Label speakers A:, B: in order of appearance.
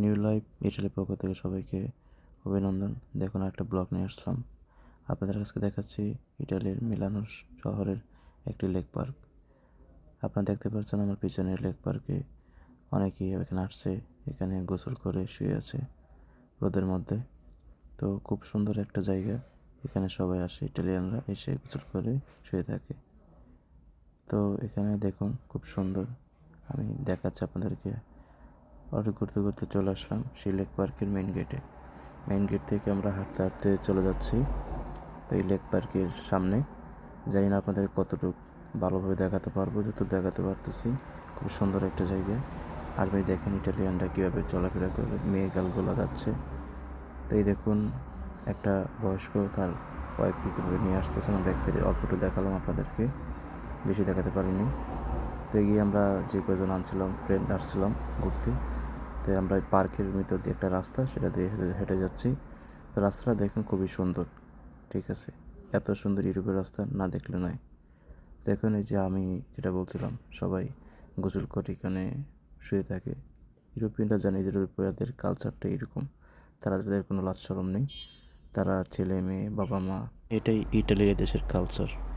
A: New life ইটালির পক্ষ থেকে সবাইকে অভিনন্দন। দেখুন একটা ব্লগ নিয়ে আসলাম। আপনাদের কাছে দেখাচ্ছি ইটালির মিলানো শহরের একটি লেক পার্ক। আপনারা দেখতে পাচ্ছেন আমার পিছনের লেক পার্কে অনেকেই এখানে আসছে, এখানে গোসল করে শুয়ে আছে রোদের মধ্যে। তো খুব সুন্দর একটা জায়গা, এখানে সবাই আসে, ইটালিয়ানরা এসে গোসল করে শুয়ে থাকে। তো এখানে দেখুন, খুব সুন্দর। আমি দেখাচ্ছি আপনাদেরকে। অর্ডার করতে করতে চলে আসলাম সেই লেক পার্কের মেইন গেটে মেন গেট থেকে আমরা হাঁটতে হাঁটতে চলে যাচ্ছি এই লেক পার্কের সামনে। জানি না আপনাদের কতটুকু ভালোভাবে দেখাতে পারব যত দেখাতে পারতেছি। খুব সুন্দর একটা জায়গা। আর ভাই দেখেন ইটালিয়ানরা কীভাবে চলাফেরা করে মেয়ে গালগুলো যাচ্ছে। তো এই দেখুন, একটা বয়স্ক তার ওয়াইফকে কীভাবে নিয়ে আসতেছে আমার ব্যাক সাইডে অল্প একটু দেখালাম আপনাদেরকে। বেশি দেখাতে পারিনি। তো গিয়ে আমরা যে কজন আনছিলাম ফ্রেন্ড আসছিলাম ঘুরতে। তো আমরা পার্কের ভিতর দিয়ে একটা রাস্তা, সেটা দিয়ে হেঁটে- যাচ্ছি। তো রাস্তাটা দেখুন খুবই সুন্দর, ঠিক আছে? এত সুন্দর ইউরোপের রাস্তা না দেখলে নয়। দেখুন এই যে আমি যেটা বলছিলাম, সবাই গোসল করে এখানে শুয়ে থাকে। ইউরোপিয়ানরা জানে যে ইউরোপিয়ানদের কালচারটা এরকম। তারা তাদের কোনো লাজ সরম নেই। তারা ছেলে মেয়ে বাবা মা এটাই ইটালির দেশের কালচার